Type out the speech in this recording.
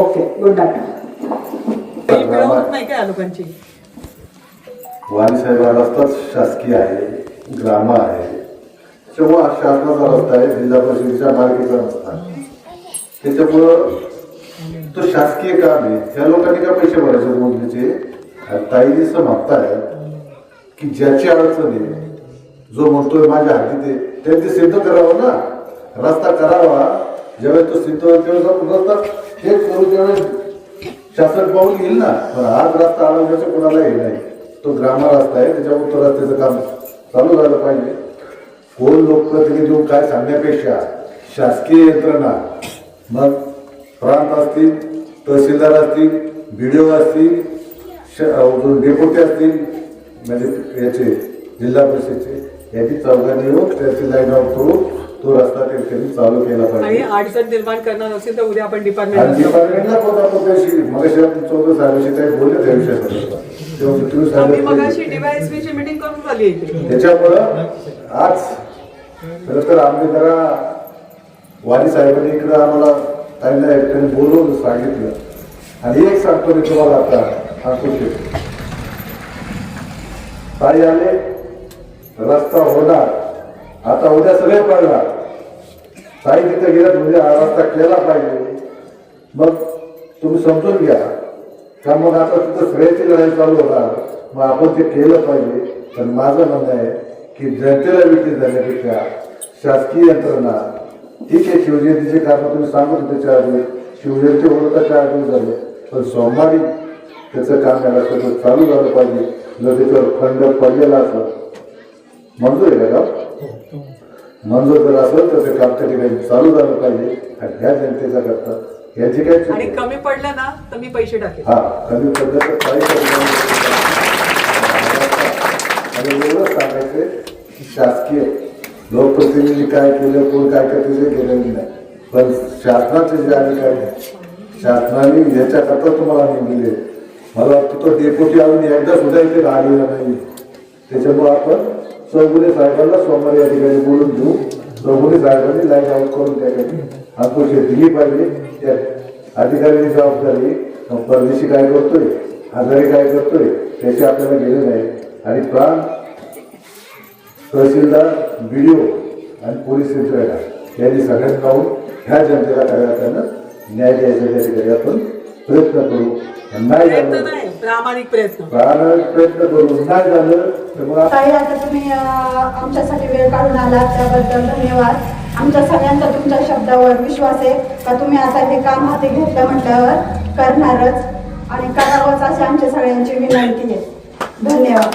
Okay good ही होत नाही का या लोकांची वाणी साहेब हा रस्ता शासकीय आहे ग्राम आहे. तेव्हा शासनाचा रस्ता आहे जिल्हा परिषदेच्या मालकीचा रस्ता. त्याच्यामुळं तो शासकीय काम आहे. त्या लोकांनी का पैसे भरायचे आणि ताई जसं म्हणताय की ज्याची अडचण आहे जो म्हणतोय माझ्या हाती ते त्यांनी सिद्ध करावं ना? रस्ता करावा. ज्यावेळेस तो सिद्ध होईल त्यावेळेस आपण रस्ता हे करू त्यावेळेस शासक पाहून येईल ना? पण आज रस्ता अडवण्याचं कोणाला हे नाही. तो ग्रामा रस्ता आहे त्याच्यावर तो रस्त्याचं काम चालू झालं पाहिजे. कोण लोकप्रतिनिधी देऊन काय सांगण्यापेक्षा शासकीय यंत्रणा मग प्रांत असतील तहसीलदार असतील बी डी ओ असतील डेपुटी असतील म्हणजे याचे जिल्हा परिषदेचे याची चौघांनी येऊन त्याची लाईन आउट करून तो रस्ता त्या ठिकाणी चालू केला आणि पाहिजे अडचण निर्माण करणार असेल तर उद्या आपण आणि डिपार्टमेंट डिपार्टमेंटला पण आपण त्याशी मगाशी आपण चौघ साहेबांशी काही बोलले त्या ची मीटिंग करून झाली त्याच्यामुळं आज खरं तर आम्ही जरा वाणी साहेबांनी इकडं आम्हाला त्यांना एकट्याने बोलवून सांगितलं. आणि एक सांगतो मी तुम्हाला आता सांगतो ते ताई आले रस्ता होणार. आता उद्या सगळे पडला ताई तिथे गेलं म्हणजे रस्ता केला पाहिजे. मग तुम्ही समजून घ्या. का मग आता तिथं सगळ्याची लढाई चालू होणार. मग आपण ते केलं पाहिजे. पण माझं म्हणणं आहे की जनतेला विक्री झाल्यापेक्षा शासकीय यंत्रणा ठीक आहे शिवजयंतीचे कारण तुम्ही सांगत होते चार दिवस. शिवजयंती होतं चार दिवस झाले. पण सोमवारी त्याचं काम याला सगळं चालू झालं पाहिजे. जर त्याच्यावर खंड पडलेला असं. मंजूर आहे का? मंजूर जर असेल तर ते काम त्या ठिकाणी चालू झालं पाहिजे. आणि ह्या जनतेचा करता. याची काय आणि? कमी पडलं ना तर मी पैसे टाकेन. हा कमी पद्धत काही आणि एवढंच सांगायचं की शासकीय लोकप्रतिनिधी काय केलं कोण काय करते ते गेलेलं नाही. पण शासनाचे जे अधिकारी आहेत, शासनाने याच्याकरता तुम्हाला नेमले मला वाटतं तो डेप्युटी अजून एकदा सुद्धा इथे राहिलेला नाही त्याच्यामुळे आपण चौगुले साहेबांना सोमवारी या ठिकाणी बोलून घेऊ. चौगुले साहेबांनी लाईन आउट करून त्या ठिकाणी अंकुश दिली पाहिजे. त्या अधिकाऱ्यांनी जबाबदारी परदेशी काय करतोय आजारी काय करतोय त्याचे आपल्याला गेले नाही. आणि प्राण तहसीलदार बी ओ आणि पोलीस यंत्रणा यांनी सगळ्यांना पाहून ह्या जनतेला काय त्यांना न्याय द्यायचा त्या ठिकाणी आपण प्रयत्न करू. नाही प्रयत्न झालं नाही प्रामाणिक प्रयत्न. प्रामाणिक प्रयत्न करू. नाही झालं तर मग ताई आता तुम्ही अं, आमच्यासाठी वेळ काढून आलात त्याबद्दल धन्यवाद. आमच्या सगळ्यांचा तुमच्या शब्दावर विश्वास आहे का? तुम्ही आता हे काम हाती घेतलं म्हटल्यावर करणारच आणि करावंच अशी आमच्या सगळ्यांची विनंती आहे. धन्यवाद.